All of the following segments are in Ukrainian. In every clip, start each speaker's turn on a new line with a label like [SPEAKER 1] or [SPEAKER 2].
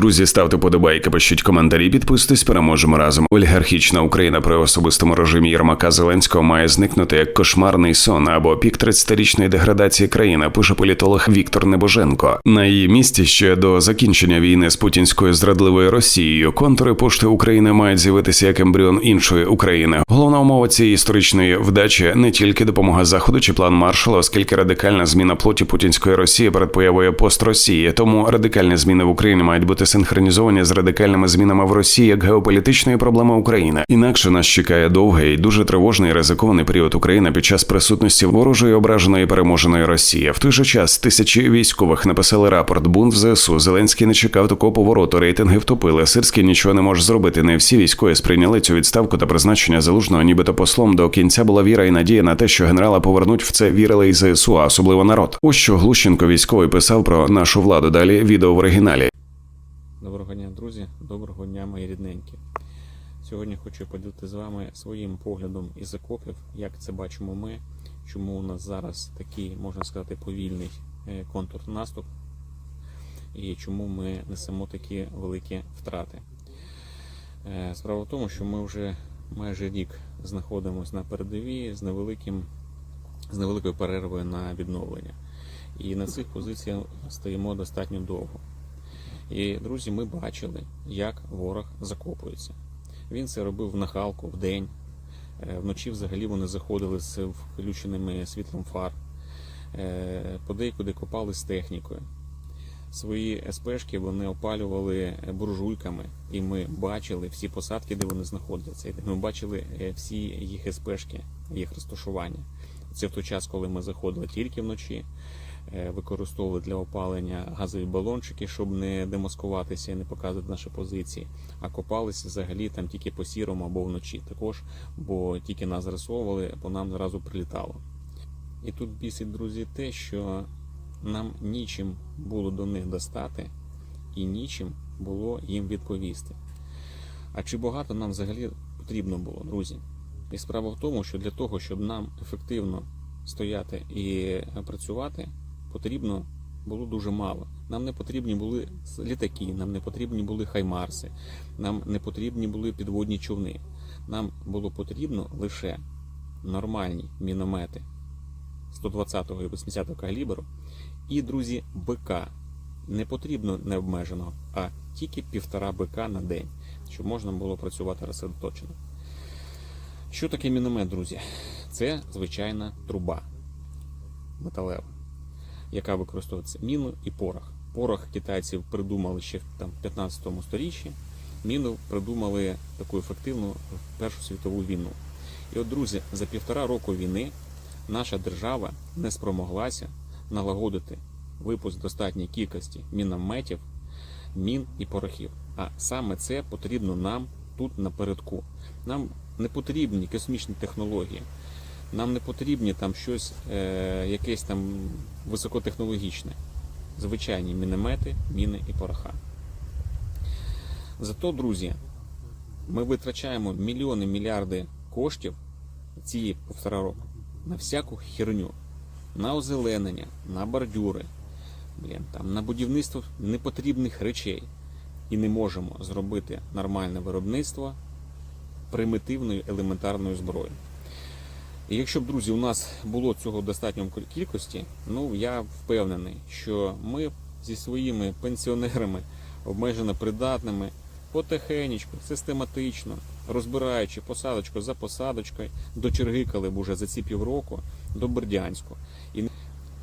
[SPEAKER 1] Друзі, ставте подобайки, пишіть коментарі, підписуйтесь, переможемо разом. Олігархічна Україна при особистому режимі Єрмака Зеленського має зникнути як кошмарний сон або пік 30-річної деградації країни, пише політолог Віктор Небоженко. На її місці ще до закінчення війни з путінською зрадливою Росією контури пошти України мають з'явитися як ембріон іншої України. Головна умова цієї історичної вдачі не тільки допомога заходу чи план Маршала, оскільки радикальна зміна плоті путінської Росії перед появою пост Росії. Тому радикальні зміни в Україні мають бути синхронізовані з радикальними змінами в Росії як геополітичної проблеми України. Інакше нас чекає довгий, дуже тривожний ризикований період України під час присутності ворожої ображеної переможеної Росії. В той же час тисячі військових написали рапорт бунт в ЗСУ. Зеленський не чекав такого повороту. Рейтинги втопили. Сирський нічого не може зробити. Не всі військові сприйняли цю відставку та призначення залужного, нібито послом. До кінця була віра і надія на те, що генерала повернуть в це вірили і ЗСУ, а особливо народ. Ось що Глущенко військовий писав про нашу владу. Далі відео в оригіналі.
[SPEAKER 2] Доброго дня, друзі, доброго дня, мої рідненькі. Сьогодні хочу поділити з вами своїм поглядом із окопів, як це бачимо ми, чому у нас зараз такий, можна сказати, повільний е, контрнаступ і чому ми несемо такі великі втрати. Е, Справа в тому, що ми вже майже рік знаходимося на передовій з невеликим, з невеликою перервою на відновлення. І на цих позиціях стоїмо достатньо довго. І, друзі, ми бачили, як ворог закопується. Він це робив в нахалку в день. Е, Вночі взагалі вони заходили з включеними світлом фар, Е, подейкуди копали з технікою. Свої СПшки вони опалювали буржуйками, і ми бачили всі посадки, де вони знаходяться. Ми бачили е, всі їх СПшки, їх розташування. Це в той час, коли ми заходили тільки вночі е, використовували для опалення газові балончики, щоб не демаскуватися і не показувати наші позиції. А копалися взагалі там тільки по сірому або вночі також, бо тільки нас зрисовували, по нам зразу прилітало. І тут бісить, друзі, те, що нам нічим було до них достати і нічим було їм відповісти. А чи багато нам взагалі потрібно було, друзі? І справа в тому, що для того, щоб нам ефективно стояти і працювати, потрібно було дуже мало. Нам не потрібні були літаки, нам не потрібні були хаймарси, нам не потрібні були підводні човни. Нам було потрібно лише нормальні міномети 120-го і 80-го калібру і, друзі, БК. Не потрібно необмеженого, а тільки півтора БК на день, щоб можна було працювати розсредоточено. Що таке міномет, друзі? Це звичайна труба металева, яка використовується міну і порох. Порох китайців придумали ще в 15 сторіччі, міну придумали таку ефективну Першу світову війну. І от, друзі, за півтора року війни наша держава не спромоглася налагодити випуск достатньої кількості мінометів, мін і порохів. А саме це потрібно нам тут напередку. Нам не потрібні космічні технології. Нам не потрібні там щось, е, якесь там високотехнологічне. Звичайні міномети, міни і пороха. Зато, друзі, ми витрачаємо мільйони мільярди коштів ці півтора року на всяку херню, на озеленення, на бордюри, блін, там, на будівництво непотрібних речей. І не можемо зробити нормальне виробництво примітивною елементарною зброєю. І якщо б, друзі, у нас було цього достатньо кількості, ну я впевнений, що ми зі своїми пенсіонерами, обмежено придатними, потихенечку, систематично, розбираючи посадочку за посадочкою, дочергикали б уже за ці півроку до Бердянську. І,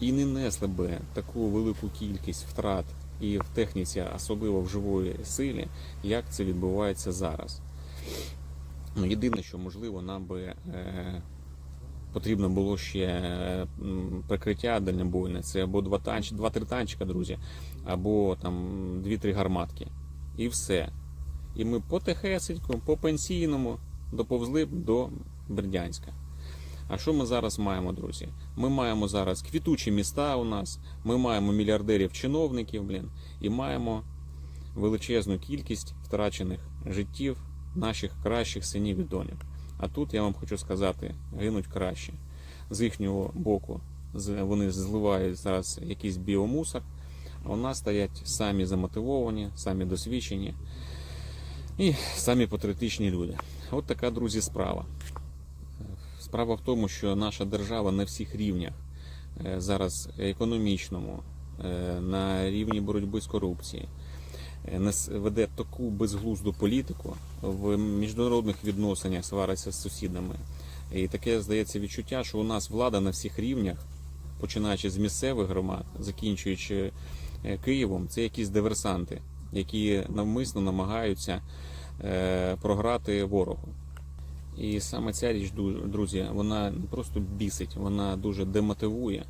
[SPEAKER 2] і не несли би таку велику кількість втрат і в техніці, особливо в живої силі, як це відбувається зараз. Ну, єдине, що можливо, нам би е, потрібно було ще прикриття дальнобойне. Це або два танч, два-три танчика, друзі, або там дві-три гарматки. І все. І ми потихесеньку, по пенсійному доповзли до Бердянська. А що ми зараз маємо, друзі? Ми маємо зараз квітучі міста у нас, ми маємо мільярдерів-чиновників, блін, і маємо величезну кількість втрачених життів наших кращих синів і доньок. А тут я вам хочу сказати, гинуть краще. З їхнього боку вони зливають зараз якийсь біомусор, А у нас стоять самі замотивовані, самі досвідчені і самі патріотичні люди. От така, друзі, справа. Справа в тому, що наша держава на всіх рівнях е, зараз економічному, е, на рівні боротьби з корупцією, веде таку безглузду політику в міжнародних відносинах свариться з сусідами. І таке здається відчуття, що у нас влада на всіх рівнях, починаючи з місцевих громад, закінчуючи е, Києвом, це якісь диверсанти, які навмисно намагаються е, програти ворогу. І саме ця річ, друзі, вона не просто бісить, вона дуже демотивує.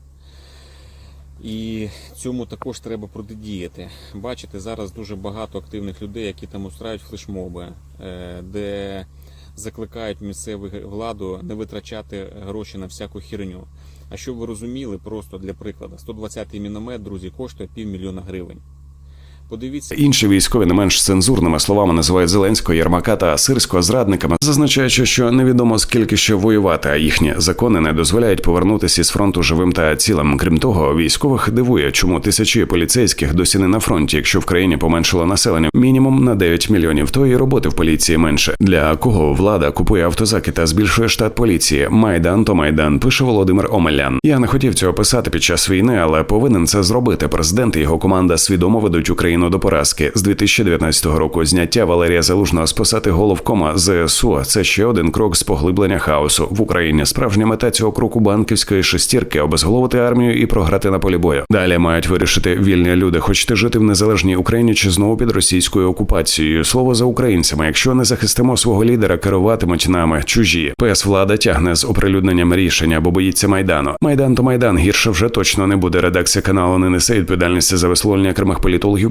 [SPEAKER 2] І цьому також треба протидіяти. Бачите, зараз дуже багато активних людей, які там устрають флешмоби, е, де закликають місцеву владу не витрачати гроші на всяку херню. А щоб ви розуміли, просто для прикладу, 120-й міномет, друзі, коштує півмільйона гривень. Подивіться,
[SPEAKER 1] Інші військові не менш цензурними словами називають Зеленського, Єрмака та Сирського зрадниками, зазначаючи, що невідомо скільки ще воювати, а їхні закони не дозволяють повернутися із фронту живим та цілим. Крім того, військових дивує, чому тисячі поліцейських досі не на фронті, якщо в країні поменшило населення мінімум на 9 мільйонів. То і роботи в поліції менше. Для кого влада купує автозаки та збільшує штат поліції? Майдан то майдан, пише Володимир Омелян. Я не хотів цього писати під час війни, але повинен це зробити. Президент і його команда свідомо ведуть Україну до поразки. З 2019 року зняття Валерія Залужного з посади головкома ЗСУ – це ще один крок з поглиблення хаосу в Україні. Справжня мета цього кроку банківської шестірки обезголовити армію і програти на полі бою. Далі мають вирішити вільні люди. Хочете жити в незалежній Україні чи знову під російською окупацією? Слово за українцями. Якщо не захистимо свого лідера, керуватимуть нами чужі. ПС влада тягне з оприлюдненням рішення, бо боїться майдану. Майдан то майдан гірше вже точно не буде. Редакція каналу не несе відповідальності за висловлення окремих політологів,